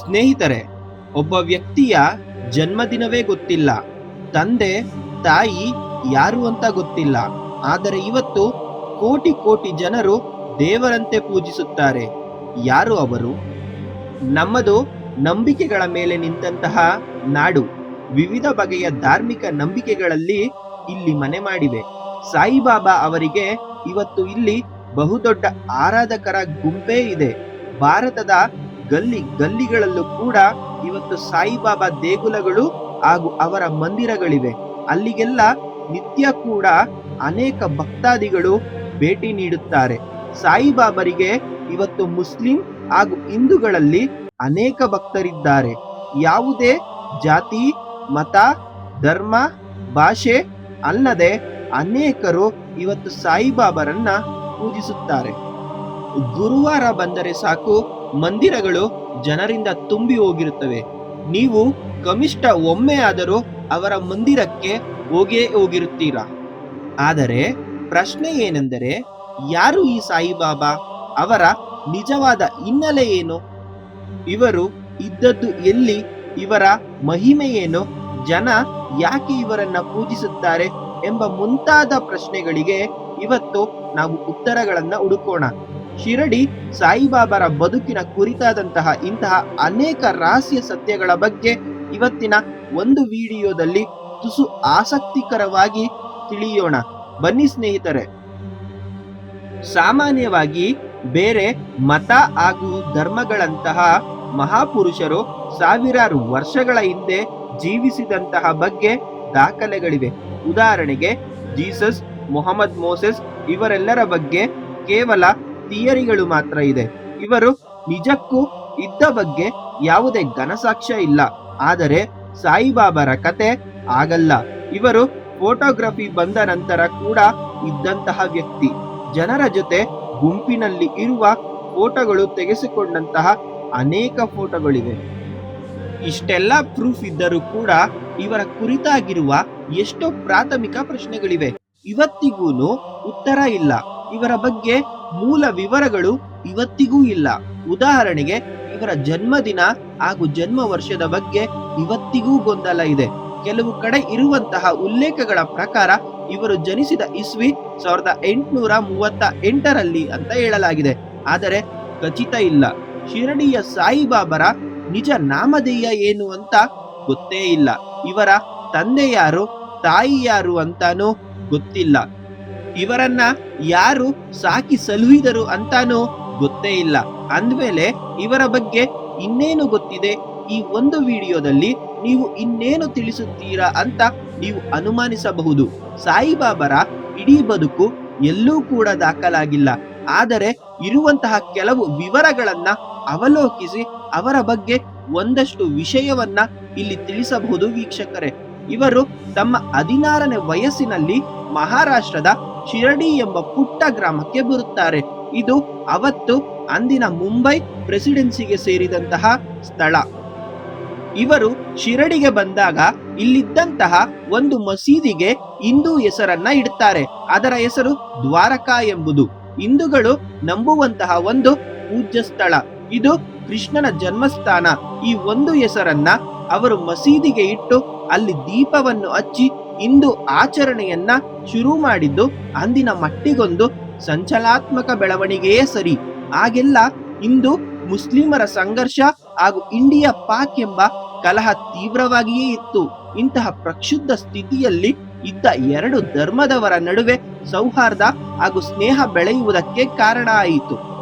ಸ್ನೇಹಿತರೆ, ಒಬ್ಬ ವ್ಯಕ್ತಿಯ ಜನ್ಮದಿನವೇ ಗೊತ್ತಿಲ್ಲ. ತಂದೆ, ತಾಯಿ ಯಾರು ಅಂತ ಗೊತ್ತಿಲ್ಲ. ಆದರೆ ಇವತ್ತು ಕೋಟಿ ಕೋಟಿ ಜನರು ದೇವರಂತೆ ಪೂಜಿಸುತ್ತಾರೆ. ಯಾರು ಅವರು? ನಮ್ಮದು ನಂಬಿಕೆಗಳ ಮೇಲೆ ನಿಂತಹ ನಾಡು. ವಿವಿಧ ಬಗೆಯ ಧಾರ್ಮಿಕ ನಂಬಿಕೆಗಳಲ್ಲಿ ಇಲ್ಲಿ ಮನೆ ಮಾಡಿವೆ. ಸಾಯಿಬಾಬಾ ಅವರಿಗೆ ಇವತ್ತು ಇಲ್ಲಿ ಬಹುದೊಡ್ಡ ಆರಾಧಕರ ಗುಂಪೇ ಇದೆ. ಭಾರತದ ಗಲ್ಲಿ ಗಲ್ಲಿಗಳಲ್ಲೂ ಕೂಡ ಇವತ್ತು ಸಾಯಿಬಾಬಾ ದೇಗುಲಗಳು ಹಾಗೂ ಅವರ ಮಂದಿರಗಳಿವೆ. ಅಲ್ಲಿಗೆಲ್ಲ ನಿತ್ಯ ಕೂಡ ಅನೇಕ ಭಕ್ತಾದಿಗಳು ಭೇಟಿ ನೀಡುತ್ತಾರೆ. ಸಾಯಿಬಾಬರಿಗೆ ಇವತ್ತು ಮುಸ್ಲಿಂ ಹಾಗೂ ಹಿಂದೂಗಳಲ್ಲಿ ಅನೇಕ ಭಕ್ತರಿದ್ದಾರೆ. ಯಾವುದೇ ಜಾತಿ, ಮತ, ಧರ್ಮ, ಭಾಷೆ ಅಲ್ಲದೆ ಅನೇಕರು ಇವತ್ತು ಸಾಯಿಬಾಬರನ್ನ ಪೂಜಿಸುತ್ತಾರೆ. ಗುರುವಾರ ಬಂದರೆ ಸಾಕು ಮಂದಿರಗಳು ಜನರಿಂದ ತುಂಬಿ ಹೋಗಿರುತ್ತವೆ. ನೀವು ಕನಿಷ್ಠ ಒಮ್ಮೆಯಾದರೂ ಅವರ ಮಂದಿರಕ್ಕೆ ಹೋಗೇ ಹೋಗಿರುತ್ತೀರಾ? ಆದರೆ ಪ್ರಶ್ನೆ ಏನೆಂದರೆ, ಯಾರು ಈ ಸಾಯಿಬಾಬಾ? ಅವರ ನಿಜವಾದ ಹಿನ್ನೆಲೆ ಏನು? ಇವರು ಇದ್ದದ್ದು ಎಲ್ಲಿ? ಇವರ ಮಹಿಮೆ ಏನು? ಜನ ಯಾಕೆ ಇವರನ್ನ ಪೂಜಿಸುತ್ತಾರೆ ಎಂಬ ಮುಂತಾದ ಪ್ರಶ್ನೆಗಳಿಗೆ ಇವತ್ತು ನಾವು ಉತ್ತರಗಳನ್ನ ಹುಡುಕೋಣ. ಶಿರಡಿ ಸಾಯಿಬಾಬಾರ ಬದುಕಿನ ಕುರಿತಾದಂತಹ ಇಂತಹ ಅನೇಕ ರಹಸ್ಯ ಸತ್ಯಗಳ ಬಗ್ಗೆ ಇವತ್ತಿನ ಒಂದು ವಿಡಿಯೋದಲ್ಲಿ ತುಸು ಆಸಕ್ತಿಕರವಾಗಿ ತಿಳಿಯೋಣ. ಬನ್ನಿ ಸ್ನೇಹಿತರೆ. ಸಾಮಾನ್ಯವಾಗಿ ಬೇರೆ ಮತ ಹಾಗೂ ಧರ್ಮಗಳಂತಹ ಮಹಾಪುರುಷರು ಸಾವಿರಾರು ವರ್ಷಗಳ ಹಿಂದೆ ಜೀವಿಸಿದಂತಹ ಬಗ್ಗೆ ದಾಖಲೆಗಳಿವೆ. ಉದಾಹರಣೆಗೆ ಜೀಸಸ್, ಮೊಹಮ್ಮದ್ ಮೋಸೆಸ್ ಇವರೆಲ್ಲರ ಬಗ್ಗೆ ಕೇವಲ ಥಿಯರಿಗಳು ಮಾತ್ರ ಇದೆ. ಇವರು ನಿಜಕ್ಕೂ ಇದ್ದ ಬಗ್ಗೆ ಯಾವುದೇ ಘನಸಾಕ್ಷ್ಯ ಇಲ್ಲ. ಆದರೆ ಸಾಯಿಬಾಬಾರ ಕತೆ ಆಗಲ್ಲ. ಇವರು ಫೋಟೋಗ್ರಫಿ ಬಂದ ನಂತರ ಕೂಡ ಇದ್ದಂತಹ ವ್ಯಕ್ತಿ. ಜನರ ಜೊತೆ ಗುಂಪಿನಲ್ಲಿ ಇರುವ ಫೋಟೋಗಳು ತೆಗೆಸಿಕೊಂಡಂತಹ ಅನೇಕ ಫೋಟೋಗಳಿವೆ. ಇಷ್ಟೆಲ್ಲ ಪ್ರೂಫ್ ಇದ್ದರೂ ಕೂಡ ಇವರ ಕುರಿತಾಗಿರುವ ಎಷ್ಟೋ ಪ್ರಾಥಮಿಕ ಪ್ರಶ್ನೆಗಳಿವೆ. ಇವತ್ತಿಗೂ ಉತ್ತರ ಇಲ್ಲ. ಇವರ ಬಗ್ಗೆ ಮೂಲ ವಿವರಗಳು ಇವತ್ತಿಗೂ ಇಲ್ಲ. ಉದಾಹರಣೆಗೆ, ಇವರ ಜನ್ಮದಿನ ಹಾಗೂ ಜನ್ಮ ವರ್ಷದ ಬಗ್ಗೆ ಇವತ್ತಿಗೂ ಗೊಂದಲ ಇದೆ. ಕೆಲವು ಕಡೆ ಇರುವಂತಹ ಉಲ್ಲೇಖಗಳ ಪ್ರಕಾರ, ಇವರು ಜನಿಸಿದ ಇಸ್ವಿ ಸಾವಿರದ ಎಂಟುನೂರ ಮೂವತ್ತ ಎಂಟರಲ್ಲಿ ಅಂತ ಹೇಳಲಾಗಿದೆ. ಆದರೆ, ಖಚಿತ ಇಲ್ಲ. ಶಿರಡಿಯ ಸಾಯಿಬಾಬರ ನಿಜ ನಾಮಧೇಯ ಏನು ಅಂತ ಗೊತ್ತೇ ಇಲ್ಲ. ಇವರ ತಂದೆ ಯಾರು ತಾಯಿ ಯಾರು ಅಂತಾನೂ ಗೊತ್ತಿಲ್ಲ. ಇವರನ್ನ ಯಾರು ಸಾಕಿ ಸಲುಹಿದರು ಅಂತಾನೂ ಗೊತ್ತೇ ಇಲ್ಲ. ಅಂದ್ಮೇಲೆ ಇವರ ಬಗ್ಗೆ ಇನ್ನೇನು ಗೊತ್ತಿದೆ? ಈ ಒಂದು ವಿಡಿಯೋದಲ್ಲಿ ನೀವು ಇನ್ನೇನು ತಿಳಿಸುತ್ತೀರಾ ಅಂತ ನೀವು ಅನುಮಾನಿಸಬಹುದು. ಸಾಯಿಬಾಬರ ಇಡೀ ಬದುಕು ಎಲ್ಲೂ ಕೂಡ ದಾಖಲಾಗಿಲ್ಲ. ಆದರೆ ಇರುವಂತಹ ಕೆಲವು ವಿವರಗಳನ್ನ ಅವಲೋಕಿಸಿ ಅವರ ಬಗ್ಗೆ ಒಂದಷ್ಟು ವಿಷಯವನ್ನ ಇಲ್ಲಿ ತಿಳಿಸಬಹುದು ವೀಕ್ಷಕರೇ. ಇವರು ತಮ್ಮ ಹದಿನಾರನೇ ವಯಸ್ಸಿನಲ್ಲಿ ಮಹಾರಾಷ್ಟ್ರದ ಶಿರಡಿ ಎಂಬ ಪುಟ್ಟ ಗ್ರಾಮಕ್ಕೆ ಬರುತ್ತಾರೆ. ಇದು ಅವತ್ತು ಅಂದಿನ ಮುಂಬೈ ಪ್ರೆಸಿಡೆನ್ಸಿಗೆ ಸೇರಿದಂತಹ ಸ್ಥಳ. ಇವರು ಶಿರಡಿಗೆ ಬಂದಾಗ ಇಲ್ಲಿದ್ದಂತಹ ಒಂದು ಮಸೀದಿಗೆ ಹಿಂದೂ ಹೆಸರನ್ನ ಇಡುತ್ತಾರೆ ಅದರ ಹೆಸರು ದ್ವಾರಕಾ ಎಂಬುದು. ಹಿಂದೂಗಳು ನಂಬುವಂತಹ ಒಂದು ಪೂಜ್ಯ ಸ್ಥಳ. ಇದು ಕೃಷ್ಣನ ಜನ್ಮಸ್ಥಾನ. ಈ ಒಂದು ಹೆಸರನ್ನ ಅವರು ಮಸೀದಿಗೆ ಇಟ್ಟು ಅಲ್ಲಿ ದೀಪವನ್ನು ಹಚ್ಚಿ ಇಂದು ಆಚರಣೆಯನ್ನ ಶುರು ಮಾಡಿದ್ದು ಅಂದಿನ ಮಟ್ಟಿಗೊಂದು ಸಂಚಲಾತ್ಮಕ ಬೆಳವಣಿಗೆಯೇ ಸರಿ. ಆಗೆಲ್ಲ ಇಂದು ಮುಸ್ಲಿಮರ ಸಂಘರ್ಷ ಹಾಗೂ ಇಂಡಿಯಾ ಪಾಕ್ ಎಂಬ ಕಲಹ ತೀವ್ರವಾಗಿಯೇ ಇತ್ತು. ಇಂತಹ ಪ್ರಕ್ಷುಬ್ಧ ಸ್ಥಿತಿಯಲ್ಲಿ ಇದ್ದ ಎರಡು ಧರ್ಮದವರ ನಡುವೆ ಸೌಹಾರ್ದ ಹಾಗೂ ಸ್ನೇಹ ಬೆಳೆಯುವುದಕ್ಕೆ ಕಾರಣ ಆಯಿತು.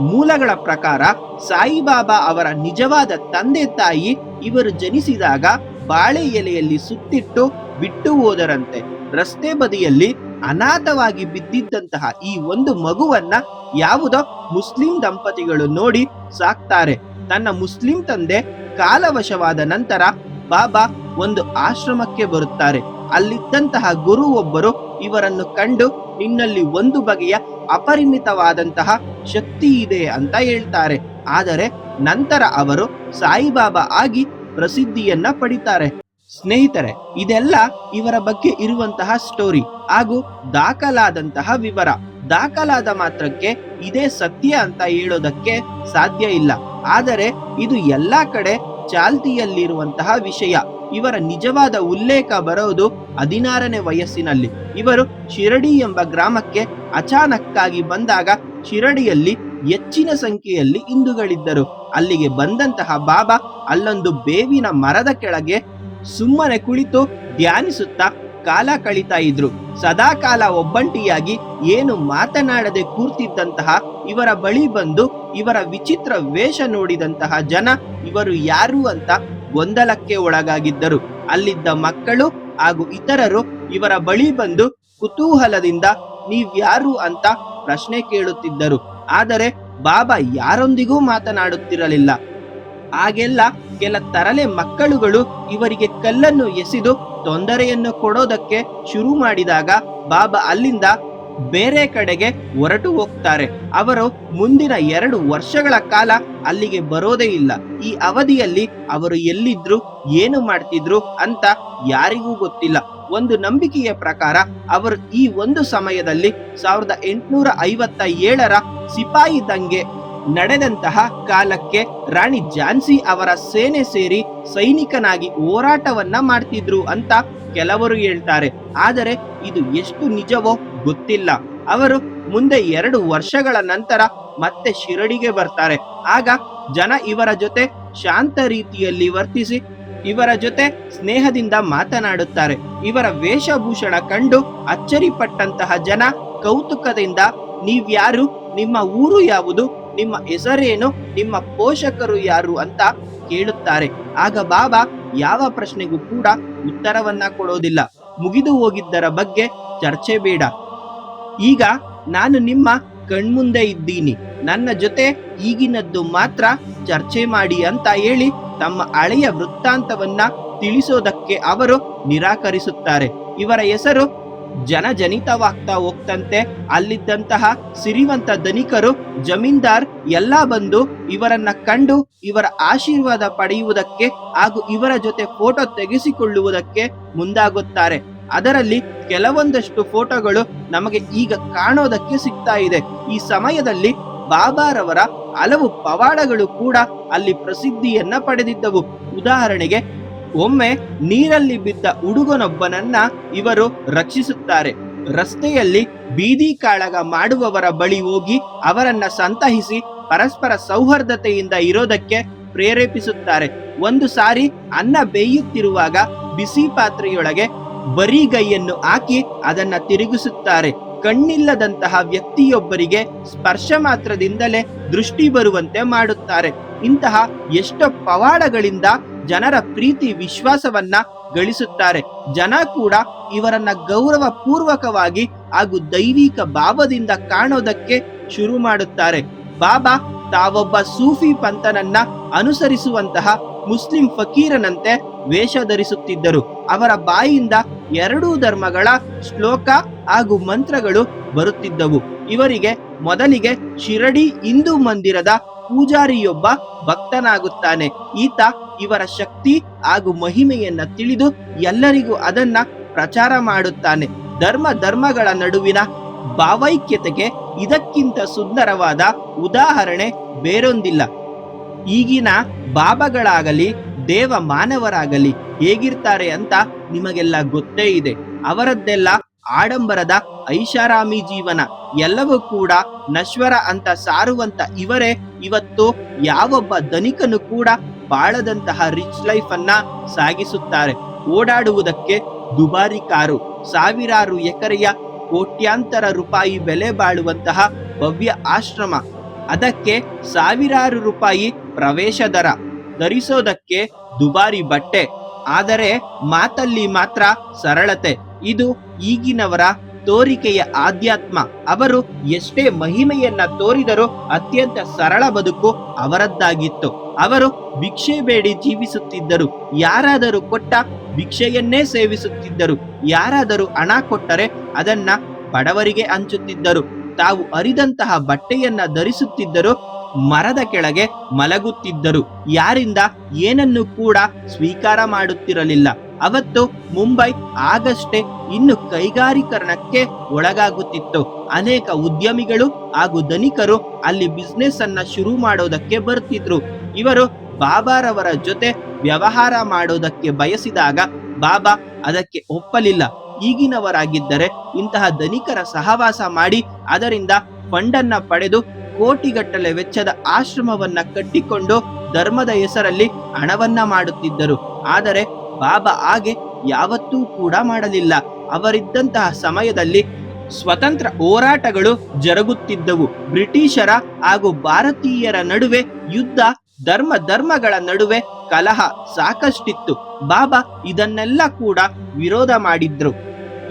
ಮೂಲಗಳ ಪ್ರಕಾರ ಸಾಯಿಬಾಬಾ ಅವರ ನಿಜವಾದ ತಂದೆ ತಾಯಿ ಇವರು ಜನಿಸಿದಾಗ ಬಾಳೆ ಎಲೆಯಲ್ಲಿ ಸುತ್ತಿಟ್ಟು ಬಿಟ್ಟು ಹೋದರಂತೆ. ರಸ್ತೆ ಬದಿಯಲ್ಲಿ ಅನಾಥವಾಗಿ ಬಿದ್ದಿದ್ದಂತಹ ಈ ಒಂದು ಮಗುವನ್ನ ಯಾವುದೋ ಮುಸ್ಲಿಂ ದಂಪತಿಗಳು ನೋಡಿ ಸಾಕ್ತಾರೆ. ತನ್ನ ಮುಸ್ಲಿಂ ತಂದೆ ಕಾಲವಶವಾದ ನಂತರ ಬಾಬಾ ಒಂದು ಆಶ್ರಮಕ್ಕೆ ಬರುತ್ತಾರೆ. ಅಲ್ಲಿದ್ದಂತಹ ಗುರು ಒಬ್ಬರು ಇವರನ್ನು ಕಂಡು ನಿನ್ನಲ್ಲಿ ಒಂದು ಬಗೆಯ ಅಪರಿಮಿತವಾದಂತಹ ಶಕ್ತಿ ಇದೆ ಅಂತ ಹೇಳ್ತಾರೆ. ಆದರೆ ನಂತರ ಅವರು ಸಾಯಿಬಾಬಾ ಆಗಿ ಪ್ರಸಿದ್ಧಿಯನ್ನ ಪಡಿತಾರೆ. ಸ್ನೇಹಿತರೆ, ಇದೆಲ್ಲ ಇವರ ಬಗ್ಗೆ ಇರುವಂತಹ ಸ್ಟೋರಿ ಹಾಗೂ ದಾಖಲಾದಂತಹ ವಿವರ. ದಾಖಲಾದ ಮಾತ್ರಕ್ಕೆ ಇದೇ ಸತ್ಯ ಅಂತ ಹೇಳೋದಕ್ಕೆ ಸಾಧ್ಯ ಇಲ್ಲ. ಆದರೆ ಇದು ಎಲ್ಲಾ ಕಡೆ ಚಾಲ್ತಿಯಲ್ಲಿರುವಂತಹ ವಿಷಯ. ಇವರ ನಿಜವಾದ ಉಲ್ಲೇಖ ಬರೋದು ಹದಿನಾರನೇ ವಯಸ್ಸಿನಲ್ಲಿ. ಇವರು ಶಿರಡಿ ಎಂಬ ಗ್ರಾಮಕ್ಕೆ ಅಚಾನಕ್ಕಾಗಿ ಬಂದಾಗ ಶಿರಡಿಯಲ್ಲಿ ಹೆಚ್ಚಿನ ಸಂಖ್ಯೆಯಲ್ಲಿ ಹಿಂದೂಗಳಿದ್ದರು. ಅಲ್ಲಿಗೆ ಬಂದಂತಹ ಬಾಬಾ ಅಲ್ಲೊಂದು ಬೇವಿನ ಮರದ ಕೆಳಗೆ ಸುಮ್ಮನೆ ಕುಳಿತು ಧ್ಯಾನಿಸುತ್ತಾ ಕಾಲ ಕಳೀತಾ ಇದ್ರು. ಸದಾ ಕಾಲ ಒಬ್ಬಂಟಿಯಾಗಿ ಏನು ಮಾತನಾಡದೆ ಕೂರ್ತಿದ್ದಂತಹ ಇವರ ಬಳಿ ಬಂದು ಇವರ ವಿಚಿತ್ರ ವೇಷ ನೋಡಿದಂತಹ ಜನ ಇವರು ಯಾರು ಅಂತ ಗೊಂದಲಕ್ಕೆ ಒಳಗಾಗಿದ್ದರು. ಅಲ್ಲಿದ್ದ ಮಕ್ಕಳು ಹಾಗೂ ಇತರರು ಇವರ ಬಳಿ ಬಂದು ಕುತೂಹಲದಿಂದ ನೀವ್ಯಾರು ಅಂತ ಪ್ರಶ್ನೆ ಕೇಳುತ್ತಿದ್ದರು. ಆದರೆ ಬಾಬಾ ಯಾರೊಂದಿಗೂ ಮಾತನಾಡುತ್ತಿರಲಿಲ್ಲ. ಆಗೆಲ್ಲ ಕೆಲ ತರಲೆ ಮಕ್ಕಳುಗಳು ಇವರಿಗೆ ಕಲ್ಲನ್ನು ಎಸೆದು ತೊಂದರೆಯನ್ನು ಕೊಡೋದಕ್ಕೆ ಶುರು ಮಾಡಿದಾಗ ಬಾಬಾ ಅಲ್ಲಿಂದ ಬೇರೆ ಕಡೆಗೆ ಹೊರಟು ಹೋಗ್ತಾರೆ. ಅವರು ಮುಂದಿನ ಎರಡು ವರ್ಷಗಳ ಕಾಲ ಅಲ್ಲಿಗೆ ಬರೋದೇ ಇಲ್ಲ. ಈ ಅವಧಿಯಲ್ಲಿ ಅವರು ಎಲ್ಲಿದ್ರು, ಏನು ಮಾಡ್ತಿದ್ರು ಅಂತ ಯಾರಿಗೂ ಗೊತ್ತಿಲ್ಲ. ಒಂದು ನಂಬಿಕೆಯ ಪ್ರಕಾರ ಅವರು ಈ ಒಂದು ಸಮಯದಲ್ಲಿ ಸಾವಿರದ ಎಂಟುನೂರ ಐವತ್ತ ಏಳರ ಸಿಪಾಯಿ ದಂಗೆ ನಡೆದಂತಹ ಕಾಲಕ್ಕೆ ರಾಣಿ ಝಾನ್ಸಿ ಅವರ ಸೇನೆ ಸೇರಿ ಸೈನಿಕನಾಗಿ ಹೋರಾಟವನ್ನ ಮಾಡ್ತಿದ್ರು ಅಂತ ಕೆಲವರು ಹೇಳ್ತಾರೆ. ಆದರೆ ಇದು ಎಷ್ಟು ನಿಜವೋ ಗೊತ್ತಿಲ್ಲ. ಅವರು ಮುಂದೆ ಎರಡು ವರ್ಷಗಳ ನಂತರ ಮತ್ತೆ ಶಿರಡಿಗೆ ಬರ್ತಾರೆ. ಆಗ ಜನ ಇವರ ಜೊತೆ ಶಾಂತ ರೀತಿಯಲ್ಲಿ ವರ್ತಿಸಿ, ಇವರ ಜೊತೆ ಸ್ನೇಹದಿಂದ ಮಾತನಾಡುತ್ತಾರೆ. ಇವರ ವೇಷಭೂಷಣ ಕಂಡು ಅಚ್ಚರಿಪಟ್ಟಂತಹ ಜನ ಕೌತುಕದಿಂದ, ನೀವ್ಯಾರು? ನಿಮ್ಮ ಊರು ಯಾವುದು? ನಿಮ್ಮ ಹೆಸರೇನು, ನಿಮ್ಮ ಪೋಷಕರು ಯಾರು ಅಂತ ಕೇಳುತ್ತಾರೆ. ಆಗ ಬಾಬಾ ಯಾವ ಪ್ರಶ್ನೆಗೂ ಕೂಡ ಉತ್ತರವನ್ನ ಕೊಡೋದಿಲ್ಲ. ಮುಗಿದು ಹೋಗಿದ್ದರ ಬಗ್ಗೆ ಚರ್ಚೆ ಬೇಡ. ಈಗ ನಾನು ನಿಮ್ಮ ಕಣ್ಮುಂದೆ ಇದ್ದೀನಿ. ನನ್ನ ಜೊತೆ ಈಗಿನದ್ದು ಮಾತ್ರ ಚರ್ಚೆ ಮಾಡಿ ಅಂತ ಹೇಳಿ ತಮ್ಮ ಹಳೆಯ ವೃತ್ತಾಂತವನ್ನ ತಿಳಿಸೋದಕ್ಕೆ ಅವರು ನಿರಾಕರಿಸುತ್ತಾರೆ. ಇವರ ಹೆಸರು ಜನಜನಿತವಾಗ್ತಾ ಹೋಗ್ತಂತೆ. ಅಲ್ಲಿದ್ದಂತಹ ಸಿರಿವಂತ ಧನಿಕರು, ಜಮೀನ್ದಾರ್ ಎಲ್ಲ ಬಂದು ಇವರನ್ನ ಕಂಡು ಇವರ ಆಶೀರ್ವಾದ ಪಡೆಯುವುದಕ್ಕೆ ಹಾಗೂ ಇವರ ಜೊತೆ ಫೋಟೋ ತೆಗೆಸಿಕೊಳ್ಳುವುದಕ್ಕೆ ಮುಂದಾಗುತ್ತಾರೆ. ಅದರಲ್ಲಿ ಕೆಲವೊಂದಷ್ಟು ಫೋಟೋಗಳು ನಮಗೆ ಈಗ ಕಾಣೋದಕ್ಕೆ ಸಿಗ್ತಾ ಇದೆ. ಈ ಸಮಯದಲ್ಲಿ ಬಾಬಾರವರ ಹಲವು ಪವಾಡಗಳು ಕೂಡ ಅಲ್ಲಿ ಪ್ರಸಿದ್ಧಿಯನ್ನ ಪಡೆದಿದ್ದವು. ಉದಾಹರಣೆಗೆ ಒಮ್ಮೆ ನೀರಲ್ಲಿ ಬಿದ್ದ ಹುಡುಗನೊಬ್ಬನನ್ನ ಇವರು ರಕ್ಷಿಸುತ್ತಾರೆ. ರಸ್ತೆಯಲ್ಲಿ ಬೀದಿ ಕಾಳಗ ಮಾಡುವವರ ಬಳಿ ಹೋಗಿ ಅವರನ್ನ ಸಂತಹಿಸಿ ಪರಸ್ಪರ ಸೌಹಾರ್ದತೆಯಿಂದ ಇರೋದಕ್ಕೆ ಪ್ರೇರೇಪಿಸುತ್ತಾರೆ. ಒಂದು ಸಾರಿ ಅನ್ನ ಬೇಯುತ್ತಿರುವಾಗ ಬಿಸಿ ಪಾತ್ರೆಯೊಳಗೆ ಬರಿಗೈಯನ್ನು ಹಾಕಿ ಅದನ್ನ ತಿರುಗಿಸುತ್ತಾರೆ. ಕಣ್ಣಿಲ್ಲದಂತಹ ವ್ಯಕ್ತಿಯೊಬ್ಬರಿಗೆ ಸ್ಪರ್ಶ ಮಾತ್ರದಿಂದಲೇ ದೃಷ್ಟಿ ಬರುವಂತೆ ಮಾಡುತ್ತಾರೆ. ಇಂತಹ ಎಷ್ಟೋ ಪವಾಡಗಳಿಂದ ಜನರ ಪ್ರೀತಿ ವಿಶ್ವಾಸವನ್ನ ಗಳಿಸುತ್ತಾರೆ. ಜನ ಕೂಡ ಇವರನ್ನ ಗೌರವ ಪೂರ್ವಕವಾಗಿ ಹಾಗೂ ದೈವಿಕ ಭಾವದಿಂದ ಕಾಣೋದಕ್ಕೆ ಶುರು ಮಾಡುತ್ತಾರೆ. ಬಾಬಾ ತಾವೊಬ್ಬ ಸೂಫಿ ಪಂಥನನ್ನ ಅನುಸರಿಸುವಂತಹ ಮುಸ್ಲಿಂ ಫಕೀರನಂತೆ ವೇಷ ಧರಿಸುತ್ತಿದ್ದರು. ಅವರ ಬಾಯಿಯಿಂದ ಎರಡೂ ಧರ್ಮಗಳ ಶ್ಲೋಕ ಹಾಗೂ ಮಂತ್ರಗಳು ಬರುತ್ತಿದ್ದವು. ಇವರಿಗೆ ಮೊದಲಿಗೆ ಶಿರಡಿ ಹಿಂದೂ ಮಂದಿರದ ಪೂಜಾರಿಯೊಬ್ಬ ಭಕ್ತನಾಗುತ್ತಾನೆ. ಈತ ಇವರ ಶಕ್ತಿ ಹಾಗೂ ಮಹಿಮೆಯನ್ನ ತಿಳಿದು ಎಲ್ಲರಿಗೂ ಅದನ್ನ ಪ್ರಚಾರ ಮಾಡುತ್ತಾನೆ. ಧರ್ಮ ಧರ್ಮಗಳ ನಡುವಿನ ಭಾವೈಕ್ಯತೆಗೆ ಇದಕ್ಕಿಂತ ಸುಂದರವಾದ ಉದಾಹರಣೆ ಬೇರೊಂದಿಲ್ಲ. ಈಗಿನ ಬಾಬಾಗಳಾಗಲಿ, ದೇವ ಮಾನವರಾಗಲಿ ಹೇಗಿರ್ತಾರೆ ಅಂತ ನಿಮಗೆಲ್ಲ ಗೊತ್ತೇ ಇದೆ. ಅವರದ್ದೆಲ್ಲ ಆಡಂಬರದ ಐಷಾರಾಮಿ ಜೀವನ ಎಲ್ಲವೂ ಕೂಡ ನಶ್ವರ ಅಂತ ಸಾರುವಂತ ಇವರೇ. ಇವತ್ತು ಯಾವೊಬ್ಬ ಧನಿಕನು ಕೂಡ ಬಾಳದಂತಹ ರಿಚ್ ಲೈಫ್ ಅನ್ನ ಸಾಗಿಸುತ್ತಾರೆ. ಓಡಾಡುವುದಕ್ಕೆ ದುಬಾರಿ ಕಾರು, ಸಾವಿರಾರು ಎಕರೆಯ ಕೋಟ್ಯಾಂತರ ರೂಪಾಯಿ ಬೆಲೆ ಬಾಳುವಂತಹ ಭವ್ಯ ಆಶ್ರಮ. ಅದಕ್ಕೆ ಸಾವಿರಾರು ರೂಪಾಯಿ ಪ್ರವೇಶ ದರ ಧರಿಸೋದಕ್ಕೆ ದುಬಾರಿ ಬಟ್ಟೆ. ಆದರೆ ಮಾತಲ್ಲಿ ಮಾತ್ರ ಸರಳತೆ. ಇದು ಈಗಿನವರ ತೋರಿಕೆಯ ಆಧ್ಯಾತ್ಮ. ಅವರು ಎಷ್ಟೇ ಮಹಿಮೆಯನ್ನ ತೋರಿದರೂ ಅತ್ಯಂತ ಸರಳ ಬದುಕು ಅವರದ್ದಾಗಿತ್ತು. ಅವರು ಭಿಕ್ಷೆ ಬೇಡಿ ಜೀವಿಸುತ್ತಿದ್ದರು. ಯಾರಾದರೂ ಕೊಟ್ಟ ಭಿಕ್ಷೆಯನ್ನೇ ಸೇವಿಸುತ್ತಿದ್ದರು. ಯಾರಾದರೂ ಹಣ ಕೊಟ್ಟರೆ ಅದನ್ನ ಬಡವರಿಗೆ ಹಂಚುತ್ತಿದ್ದರು. ತಾವು ಅರಿದಂತಹ ಬಟ್ಟೆಯನ್ನ ಧರಿಸುತ್ತಿದ್ದರು ಮರದ ಕೆಳಗೆ ಮಲಗುತ್ತಿದ್ದರು. ಯಾರಿಂದ ಏನನ್ನು ಕೂಡ ಸ್ವೀಕಾರ ಮಾಡುತ್ತಿರಲಿಲ್ಲ. ಅವತ್ತು ಮುಂಬೈ ಆಗಷ್ಟೇ ಇನ್ನು ಕೈಗಾರೀಕರಣಕ್ಕೆ ಒಳಗಾಗುತ್ತಿತ್ತು. ಅನೇಕ ಉದ್ಯಮಿಗಳು ಹಾಗೂ ಧನಿಕರು ಅಲ್ಲಿ ಬಿಸ್ನೆಸ್ ಅನ್ನ ಶುರು ಮಾಡೋದಕ್ಕೆ ಬರ್ತಿದ್ರು. ಇವರು ಬಾಬಾರವರ ಜೊತೆ ವ್ಯವಹಾರ ಮಾಡೋದಕ್ಕೆ ಬಯಸಿದಾಗ ಬಾಬಾ ಅದಕ್ಕೆ ಒಪ್ಪಲಿಲ್ಲ. ಈಗಿನವರಾಗಿದ್ದರೆ ಇಂತಹ ಧನಿಕರ ಸಹವಾಸ ಮಾಡಿ ಅದರಿಂದ ಫಂಡನ್ನ ಪಡೆದು ಕೋಟಿಗಟ್ಟಲೆ ವೆಚ್ಚದ ಆಶ್ರಮವನ್ನ ಕಟ್ಟಿಕೊಂಡು ಧರ್ಮದ ಹೆಸರಲ್ಲಿ ಹಣವನ್ನ ಮಾಡುತ್ತಿದ್ದರು. ಆದರೆ ಬಾಬಾ ಹಾಗೆ ಯಾವತ್ತೂ ಕೂಡ ಮಾಡಲಿಲ್ಲ. ಅವರಿದ್ದಂತಹ ಸಮಯದಲ್ಲಿ ಸ್ವತಂತ್ರ ಹೋರಾಟಗಳು ಜರುಗುತ್ತಿದ್ದವು. ಬ್ರಿಟಿಷರ ಹಾಗೂ ಭಾರತೀಯರ ನಡುವೆ ಯುದ್ಧ, ಧರ್ಮ ಧರ್ಮಗಳ ನಡುವೆ ಕಲಹ ಸಾಕಷ್ಟಿತ್ತು. ಬಾಬಾ ಇದನ್ನೆಲ್ಲ ಕೂಡ ವಿರೋಧ ಮಾಡಿದ್ರು.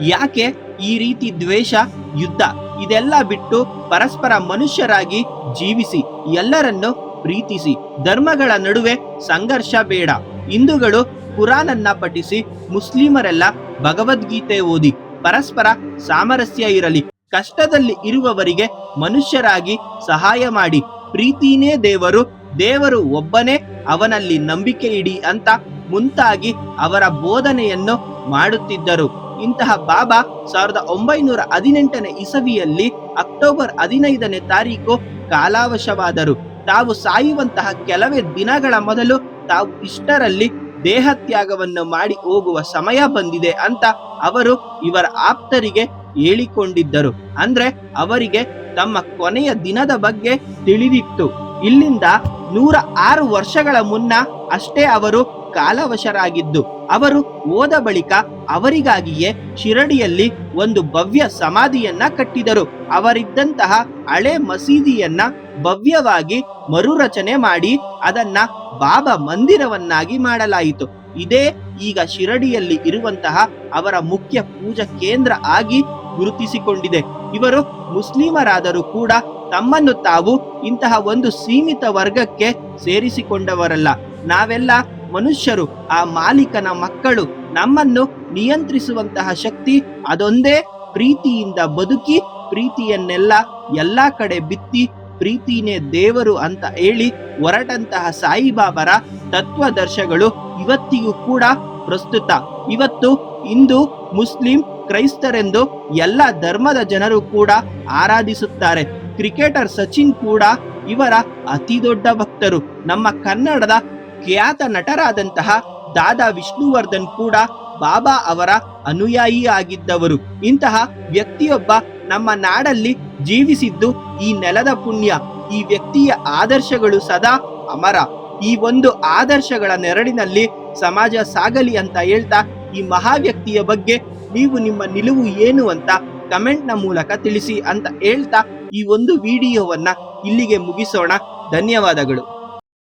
ಯಾಕೆ ಈ ರೀತಿ ದ್ವೇಷ, ಯುದ್ಧ ಇದೆಲ್ಲ ಬಿಟ್ಟು ಪರಸ್ಪರ ಮನುಷ್ಯರಾಗಿ ಜೀವಿಸಿ, ಎಲ್ಲರನ್ನು ಪ್ರೀತಿಸಿ, ಧರ್ಮಗಳ ನಡುವೆ ಸಂಘರ್ಷ ಬೇಡ. ಹಿಂದೂಗಳು ಕುರಾನನ್ನ ಪಠಿಸಿ ಮುಸ್ಲಿಮರೆಲ್ಲ ಭಗವದ್ಗೀತೆ ಓದಿ ಪರಸ್ಪರ ಸಾಮರಸ್ಯ ಇರಲಿ. ಕಷ್ಟದಲ್ಲಿ ಇರುವವರಿಗೆ ಮನುಷ್ಯರಾಗಿ ಸಹಾಯ ಮಾಡಿ. ಪ್ರೀತಿನೇ ದೇವರು ದೇವರು ಒಬ್ಬನೇ, ಅವನಲ್ಲಿ ನಂಬಿಕೆ ಇಡಿ ಅಂತ ಮುಂತಾಗಿ ಅವರ ಬೋಧನೆಯನ್ನು ಮಾಡುತ್ತಿದ್ದರು. ಇಂತಹ ಬಾಬಾ ಸಾವಿರದ ಒಂಬೈನೂರ ಹದಿನೆಂಟನೇ ಇಸವಿಯಲ್ಲಿ ಅಕ್ಟೋಬರ್ ಹದಿನೈದನೇ ತಾರೀಕು ಕಾಲಾವಶವಾದರು. ತಾವು ಸಾಯುವಂತಹ ಕೆಲವೇ ದಿನಗಳ ಮೊದಲು ತಾವು ಇಷ್ಟರಲ್ಲಿ ದೇಹತ್ಯಾಗವನ್ನು ಮಾಡಿ ಹೋಗುವ ಸಮಯ ಬಂದಿದೆ ಅಂತ ಅವರು ಇವರ ಆಪ್ತರಿಗೆ ಹೇಳಿಕೊಂಡಿದ್ದರು. ಅಂದ್ರೆ ಅವರಿಗೆ ತಮ್ಮ ಕೊನೆಯ ದಿನದ ಬಗ್ಗೆ ತಿಳಿದಿತ್ತು. ಇಲ್ಲಿಂದ ನೂರ ಆರು ವರ್ಷಗಳ ಮುನ್ನ ಅಷ್ಟೇ ಅವರು ಕಾಲವಶರಾಗಿದ್ದು. ಅವರು ಹೋದ ಬಳಿಕ ಅವರಿಗಾಗಿಯೇ ಶಿರಡಿಯಲ್ಲಿ ಒಂದು ಭವ್ಯ ಸಮಾಧಿಯನ್ನ ಕಟ್ಟಿದರು. ಅವರಿದ್ದಂತಹ ಹಳೆ ಮಸೀದಿಯನ್ನ ಭವ್ಯವಾಗಿ ಮರುರಚನೆ ಮಾಡಿ ಅದನ್ನ ಬಾಬಾ ಮಂದಿರವನ್ನಾಗಿ ಮಾಡಲಾಯಿತು. ಇದೇ ಈಗ ಶಿರಡಿಯಲ್ಲಿ ಇರುವಂತಹ ಅವರ ಮುಖ್ಯ ಪೂಜಾ ಕೇಂದ್ರ ಆಗಿ ಗುರುತಿಸಿಕೊಂಡಿದೆ. ಇವರು ಮುಸ್ಲಿಮರಾದರೂ ಕೂಡ ತಮ್ಮನ್ನು ತಾವು ಇಂತಹ ಒಂದು ಸೀಮಿತ ವರ್ಗಕ್ಕೆ ಸೇರಿಸಿಕೊಂಡವರಲ್ಲ. ನಾವೆಲ್ಲ ಮನುಷ್ಯರು, ಆ ಮಾಲೀಕನ ಮಕ್ಕಳು. ನಮ್ಮನ್ನು ನಿಯಂತ್ರಿಸುವಂತಹ ಶಕ್ತಿ ಅದೊಂದೇ ಪ್ರೀತಿಯಿಂದ ಬದುಕಿ ಪ್ರೀತಿಯನ್ನೆಲ್ಲ ಎಲ್ಲಾ ಕಡೆ ಬಿತ್ತಿ ಪ್ರೀತಿನೇ ದೇವರು ಅಂತ ಹೇಳಿ ಹೊರಟಂತಹ ಸಾಯಿಬಾಬರ ತತ್ವದರ್ಶಗಳು ಇವತ್ತಿಗೂ ಕೂಡ ಪ್ರಸ್ತುತ. ಇವತ್ತು ಹಿಂದೂ, ಮುಸ್ಲಿಂ, ಕ್ರೈಸ್ತರೆಂದು ಎಲ್ಲ ಧರ್ಮದ ಜನರು ಕೂಡ ಆರಾಧಿಸುತ್ತಾರೆ. ಕ್ರಿಕೆಟರ್ ಸಚಿನ್ ಕೂಡ ಇವರ ಅತಿ ದೊಡ್ಡ ಭಕ್ತರು. ನಮ್ಮ ಕನ್ನಡದ ಖ್ಯಾತ ನಟರಾದಂತಹ ದಾದಾ ವಿಷ್ಣುವರ್ಧನ್ ಕೂಡ ಬಾಬಾ ಅವರ ಅನುಯಾಯಿ ಆಗಿದ್ದವರು. ಇಂತಹ ವ್ಯಕ್ತಿಯೊಬ್ಬ ನಮ್ಮ ನಾಡಲ್ಲಿ ಜೀವಿಸಿದ್ದು ಈ ನೆಲದ ಪುಣ್ಯ, ಈ ವ್ಯಕ್ತಿಯ ಆದರ್ಶಗಳು ಸದಾ ಅಮರ. ಈ ಒಂದು ಆದರ್ಶಗಳ ನೆರಳಿನಲ್ಲಿ ಸಮಾಜ ಸಾಗಲಿ ಅಂತ ಹೇಳ್ತಾ ಈ ಮಹಾ ವ್ಯಕ್ತಿಯ ಬಗ್ಗೆ ನೀವು ನಿಮ್ಮ ನಿಲುವು ಏನು ಅಂತ ಕಮೆಂಟ್ನ ಮೂಲಕ ತಿಳಿಸಿ ಅಂತ ಹೇಳ್ತಾ ಈ ಒಂದು ವಿಡಿಯೋವನ್ನ ಇಲ್ಲಿಗೆ ಮುಗಿಸೋಣ. ಧನ್ಯವಾದಗಳು.